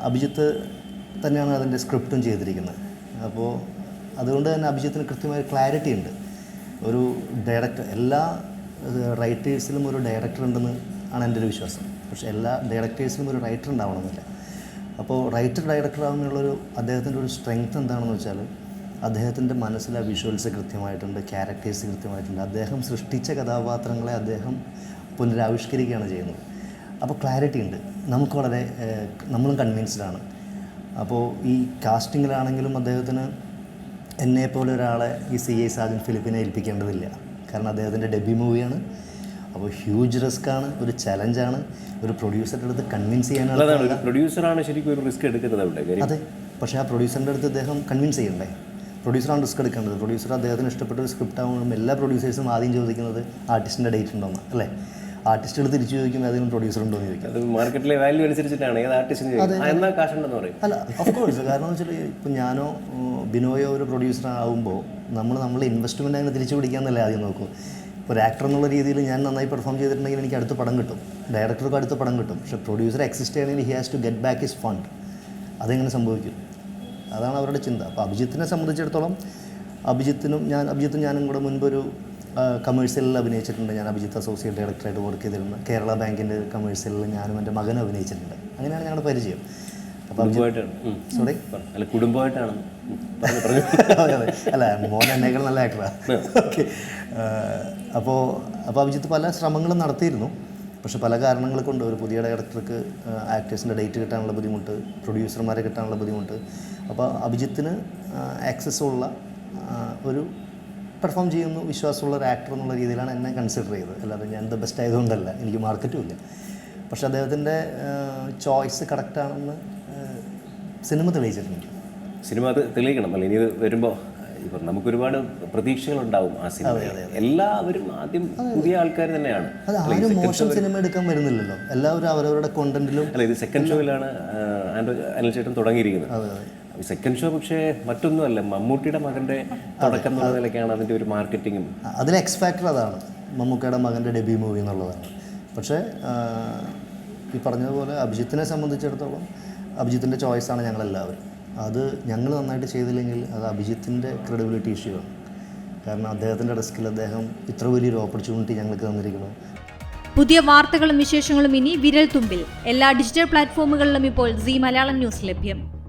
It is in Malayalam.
അഭിജിത്ത് തന്നെയാണ് അതിന്റെ സ്ക്രിപ്റ്റും ചെയ്തിരിക്കുന്നത്. അപ്പോൾ അതുകൊണ്ട് തന്നെ അഭിജിത്തിന് കൃത്യമായ ക്ലാരിറ്റി ഉണ്ട്. ഒരു ഡയറക്ടർ എല്ലാ റൈറ്റേഴ്സിലും ഒരു ഡയറക്ടർ ഉണ്ടെന്ന് ആണ് എന്റെ ഒരു വിശ്വാസം. പക്ഷെ എല്ലാ ഡയറക്ടേഴ്സിലും ഒരു റൈറ്റർ ഉണ്ടാവണമെന്നില്ല. അപ്പോൾ റൈറ്റർ ഡയറക്ടർ ആവുന്നുള്ളൊരു അദ്ദേഹത്തിന്റെ ഒരു സ്ട്രെങ്ത് എന്താണെന്ന് വെച്ചാൽ അദ്ദേഹത്തിന്റെ മനസ്സിൽ ആ വിഷ്വൽസ് കൃത്യമായിട്ടുണ്ട് ക്യാരക്ടേഴ്സ് കൃത്യമായിട്ടുണ്ട്. അദ്ദേഹം സൃഷ്ടിച്ച കഥാപാത്രങ്ങളെ അദ്ദേഹം പുനരാവിഷ്കരിക്കുകയാണ് ചെയ്യുന്നത്. അപ്പോൾ ക്ലാരിറ്റി ഉണ്ട്. നമുക്ക് വളരെ നമ്മളും കൺവിൻസ്ഡ് ആണ്. അപ്പോൾ ഈ കാസ്റ്റിങ്ങിലാണെങ്കിലും അദ്ദേഹത്തിന് എന്നെപ്പോലെ ഒരാളെ ഈ സി ഐ സാജൻ ഫിലിപ്പിനെ ഏൽപ്പിക്കേണ്ടതില്ല. കാരണം അദ്ദേഹത്തിന്റെ ഡെബ്യൂ മൂവിയാണ് അപ്പോൾ ഹ്യൂജ് റിസ്ക് ആണ് ഒരു ചലഞ്ചാണ് ഒരു പ്രൊഡ്യൂസറുടെ അടുത്ത് കൺവിൻസ് ചെയ്യാനുള്ള അതാണ് ഒരു പ്രൊഡ്യൂസറാണ് ശരിക്കും ഒരു റിസ്ക് എടുക്കുന്നത് അവിടെ അതെ. പക്ഷേ ആ പ്രൊഡ്യൂസറിന്റെ അടുത്ത് അദ്ദേഹം കൺവിൻസ് ചെയ്യണ്ടേ? പ്രൊഡ്യൂസറാണ് റിസ്ക് എടുക്കേണ്ടത്. പ്രൊഡ്യൂസർ അദ്ദേഹത്തിന് ഇഷ്ടപ്പെട്ട ഒരു സ്ക്രിപ്റ്റ് ആവുമ്പോഴും എല്ലാ പ്രൊഡ്യൂസേഴ്സും ആദ്യം ചോദിക്കുന്നത് ആർട്ടിസ്റ്റിന്റെ ഡേറ്റ് ഉണ്ടോന്ന് അല്ലേ? ആർട്ടിസ്റ്റുകൾ തിരിച്ചു ചോദിക്കുന്ന ഏതെങ്കിലും പ്രൊഡ്യൂസർ ഉണ്ടോ എന്ന് ചോദിക്കും. അത് മാർക്കറ്റിലെ വാല്യൂ അനുസരിച്ചിട്ടാണ് ഏത് ആർട്ടിസ്റ്റിന് എന്നാ കാശുണ്ടെന്ന് പറയും. അല്ല ഓഫ് കോഴ്സ് കാരണം എന്ന് വെച്ചാൽ ഇപ്പം ഞാനോ ബിനോയോ ഒരു പ്രൊഡ്യൂസർ ആകുമ്പോൾ നമ്മൾ നമ്മൾ ഇൻവെസ്റ്റ്മെന്റ് അങ്ങനെ തിരിച്ചു പിടിക്കാമെന്നല്ലേ ആദ്യം നോക്കൂ. ഇപ്പോൾ ഒരു ആക്ടർ എന്നുള്ള രീതിയിൽ ഞാൻ നന്നായി പെർഫോം ചെയ്തിട്ടുണ്ടെങ്കിൽ എനിക്ക് അടുത്ത പടം കിട്ടും. ഡയറക്ടർക്ക് അടുത്ത പടം കിട്ടും. പക്ഷെ പ്രൊഡ്യൂസർ എക്സിസ്റ്റ് ചെയ്യണമെങ്കിൽ he has to get back his fund അതെങ്ങനെ സംഭവിക്കും? അതാണ് അവരുടെ ചിന്ത. അപ്പോൾ അഭിജിത്തിനെ സംബന്ധിച്ചിടത്തോളം അഭിജിത്തിനും ഞാൻ അഭിജിത്തും ഞാനും കൂടെ മുൻപൊരു കമേഴ്സ്യലിൽ അഭിനയിച്ചിട്ടുണ്ട്. ഞാൻ അഭിജിത്ത് അസോസിയേറ്റ് ഡയറക്ടറായിട്ട് വർക്ക് ചെയ്തിരുന്നു. കേരള ബാങ്കിന്റെ കമേഴ്സ്യലിൽ ഞാനും എന്റെ മകൻ അഭിനയിച്ചിട്ടുണ്ട്. അങ്ങനെയാണ് ഞങ്ങളുടെ പരിചയം. സോറി അല്ല കുടുംബമായിട്ടാണ്. അല്ല മോൻ എന്നേക്കാൾ നല്ല ആക്ടറാണ് ഓക്കെ അപ്പോൾ അപ്പോൾ അഭിജിത്ത് പല ശ്രമങ്ങളും നടത്തിയിരുന്നു. പക്ഷെ പല കാരണങ്ങൾ കൊണ്ട് ഒരു പുതിയ ഡയറക്ടർക്ക് ആക്ടേഴ്സിന്റെ ഡേറ്റ് കിട്ടാനുള്ള ബുദ്ധിമുട്ട് പ്രൊഡ്യൂസർമാരെ കിട്ടാനുള്ള ബുദ്ധിമുട്ട്. അപ്പോൾ അഭിജിത്തിന് ആക്സസ് ഉള്ള ഒരു പെർഫോം ചെയ്യുന്നു വിശ്വാസമുള്ള ഒരു ആക്ടർ എന്നുള്ള രീതിയിലാണ് എന്നെ കൺസിഡർ ചെയ്തത്. അല്ലാതെ ഞാൻ ദ ബെസ്റ്റ് ആയതുകൊണ്ടല്ല. എനിക്ക് മാർക്കറ്റും ഇല്ല. പക്ഷെ അദ്ദേഹത്തിന്റെ ചോയ്സ് കറക്റ്റാണെന്ന് സിനിമ തെളിയിച്ചിട്ടുണ്ട്. സിനിമ അത് തെളിയിക്കണം. അല്ല ഇനി ഇത് വരുമ്പോൾ ഇപ്പം നമുക്ക് ഒരുപാട് പ്രതീക്ഷകളുണ്ടാവും ആ സിനിമ എല്ലാവരും ആദ്യം പുതിയ ആൾക്കാർ തന്നെയാണ്. അത് ആരും മോശം സിനിമ എടുക്കാൻ വരുന്നില്ലല്ലോ. എല്ലാവരും അവരവരുടെ കോണ്ടന്റിലും അല്ല ഇത് സെക്കൻഡ് ഷോയിലാണ് അനിൽ ചേട്ടൻ തുടങ്ങിയിരിക്കുന്നത്. സെക്കൻഡ് ഷോ പക്ഷേ മറ്റൊന്നുമല്ല. മമ്മൂട്ടിയുടെ മകന്റെ തുടക്കം എന്നുള്ള നിലയ്ക്കാണ് അതിന്റെ ഒരു മാർക്കറ്റിങ്ങും അതിൽ എക്സ് ഫാക്ടർ അതാണ്. മമ്മൂക്കയുടെ മകന്റെ ഡെബ്യൂ മൂവി എന്നുള്ളതാണ്. പക്ഷേ ഈ പറഞ്ഞതുപോലെ അഭിജിത്തിനെ സംബന്ധിച്ചിടത്തോളം അഭിജിത്തിന്റെ ചോയ്സാണ് ഞങ്ങളെല്ലാവരും. അത് ഞങ്ങൾ നന്നായിട്ട് ചെയ്തില്ലെങ്കിൽ അത് അഭിജിത്തിന്റെ ക്രെഡിബിലിറ്റി ഇഷ്യൂ ആണ്. കാരണം അദ്ദേഹത്തിന്റെ റിസ്കിൽ അദ്ദേഹം ഇത്ര വലിയൊരു ഓപ്പർച്യൂണിറ്റി ഞങ്ങൾക്ക് തന്നിരിക്കുന്നു. പുതിയ വാർത്തകളും വിശേഷങ്ങളും ഇനി വിരൽ തുമ്പിൽ എല്ലാ ഡിജിറ്റൽ പ്ലാറ്റ്ഫോമുകളിലും ഇപ്പോൾ സി മലയാളം ന്യൂസ് ലഭ്യം.